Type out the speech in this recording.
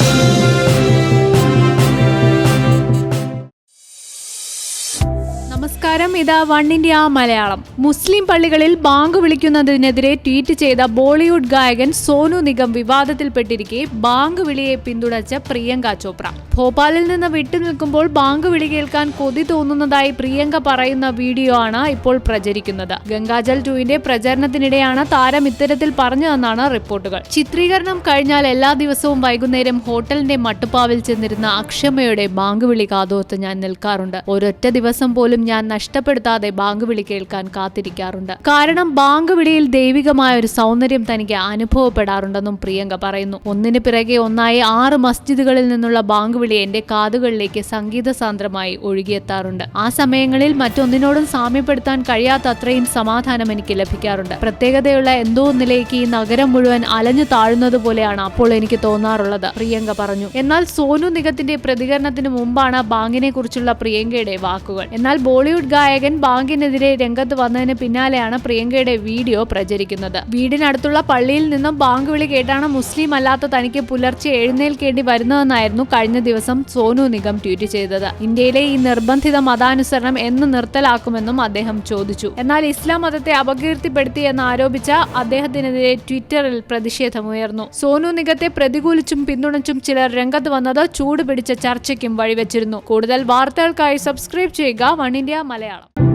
Thank you. നമസ്കാരം. ഇതാ one India Malayalam. മുസ്ലിം പള്ളികളിൽ ബാങ്ക് വിളിക്കുന്നതിനെതിരെ ട്വീറ്റ് ചെയ്ത ബോളിവുഡ് ഗായകൻ സോനു നിഗം വിവാദത്തിൽപ്പെട്ടിരിക്കെ ബാങ്ക് വിളിയെ പിന്തുണച്ച പ്രിയങ്ക ചോപ്ര. ഭോപ്പാലിൽ നിന്ന് വിട്ടുനിൽക്കുമ്പോൾ ബാങ്ക് വിളി കേൾക്കാൻ കൊതി തോന്നുന്നതായി പ്രിയങ്ക പറയുന്ന വീഡിയോ ആണ് ഇപ്പോൾ പ്രചരിക്കുന്നത്. ഗംഗാജൽ ടുവിന്റെ പ്രചരണത്തിനിടെയാണ് താരം ഇത്തരത്തിൽ പറഞ്ഞതെന്നാണ് റിപ്പോർട്ടുകൾ. ചിത്രീകരണം കഴിഞ്ഞാൽ എല്ലാ ദിവസവും വൈകുന്നേരം ഹോട്ടലിന്റെ മട്ടുപ്പാവിൽ ചെന്നിരുന്ന അക്ഷമയുടെ ബാങ്ക് വിളി കാതോർത്ത് ഞാൻ നിൽക്കാറുണ്ട്. ഒരൊറ്റ ദിവസം പോലും ഞാൻ നഷ്ടപ്പെടുത്താതെ ബാങ്ക് വിളി കേൾക്കാൻ കാത്തിരിക്കാറുണ്ട്. കാരണം ബാങ്ക് വിളിയിൽ ദൈവികമായ ഒരു സൗന്ദര്യം തനിക്ക് അനുഭവപ്പെടാറുണ്ടെന്നും പ്രിയങ്ക പറയുന്നു. ഒന്നിന് പിറകെ ഒന്നായി ആറ് മസ്ജിദുകളിൽ നിന്നുള്ള ബാങ്ക് വിളി എന്റെ കാതുകളിലേക്ക് സംഗീത സാന്ദ്രമായി ഒഴുകിയെത്താറുണ്ട്. ആ സമയങ്ങളിൽ മറ്റൊന്നിനോടും സാമ്യപ്പെടുത്താൻ കഴിയാത്ത അത്രയും സമാധാനം എനിക്ക് ലഭിക്കാറുണ്ട്. പ്രത്യേകതയുള്ള എന്തോ ഒന്നിലേക്ക് ഈ നഗരം മുഴുവൻ അലഞ്ഞു താഴുന്നത് പോലെയാണ് അപ്പോൾ എനിക്ക് തോന്നാറുള്ളത് പ്രിയങ്ക പറഞ്ഞു. എന്നാൽ സോനു നിഗത്തിന്റെ പ്രതികരണത്തിന് മുമ്പാണ് ബാങ്കിനെ കുറിച്ചുള്ള പ്രിയങ്കയുടെ വാക്കുകൾ. എന്നാൽ ബോളിവുഡ് ഗായകൻ ബാങ്കിനെതിരെ രംഗത്ത് വന്നതിന് പിന്നാലെയാണ് പ്രിയങ്കയുടെ വീഡിയോ പ്രചരിക്കുന്നത്. വീടിനടുത്തുള്ള പള്ളിയിൽ നിന്നും ബാങ്ക് വിളി കേട്ടാണ് മുസ്ലിം അല്ലാത്ത തനിക്ക് പുലർച്ചെ എഴുന്നേൽക്കേണ്ടി വരുന്നതെന്നായിരുന്നു കഴിഞ്ഞ ദിവസം സോനു നിഗം ട്വീറ്റ് ചെയ്തത്. ഇന്ത്യയിലെ ഈ നിർബന്ധിത മതാനുസരണം എന്ന് നിർത്തലാക്കുമെന്നും അദ്ദേഹം ചോദിച്ചു. എന്നാൽ ഇസ്ലാം മതത്തെ അപകീർത്തിപ്പെടുത്തി എന്ന് ആരോപിച്ച അദ്ദേഹത്തിനെതിരെ ട്വിറ്ററിൽ പ്രതിഷേധമുയർന്നു. സോനു നിഗത്തെ പ്രതികൂലിച്ചും പിന്തുണച്ചും ചിലർ രംഗത്ത് വന്നത് ചൂടുപിടിച്ച ചർച്ചയ്ക്കും വഴിവെച്ചിരുന്നു. കൂടുതൽ വാർത്തകൾക്കായി സബ്സ്ക്രൈബ് ചെയ്യുക വൺ ഇന്ത്യ മലയാളം.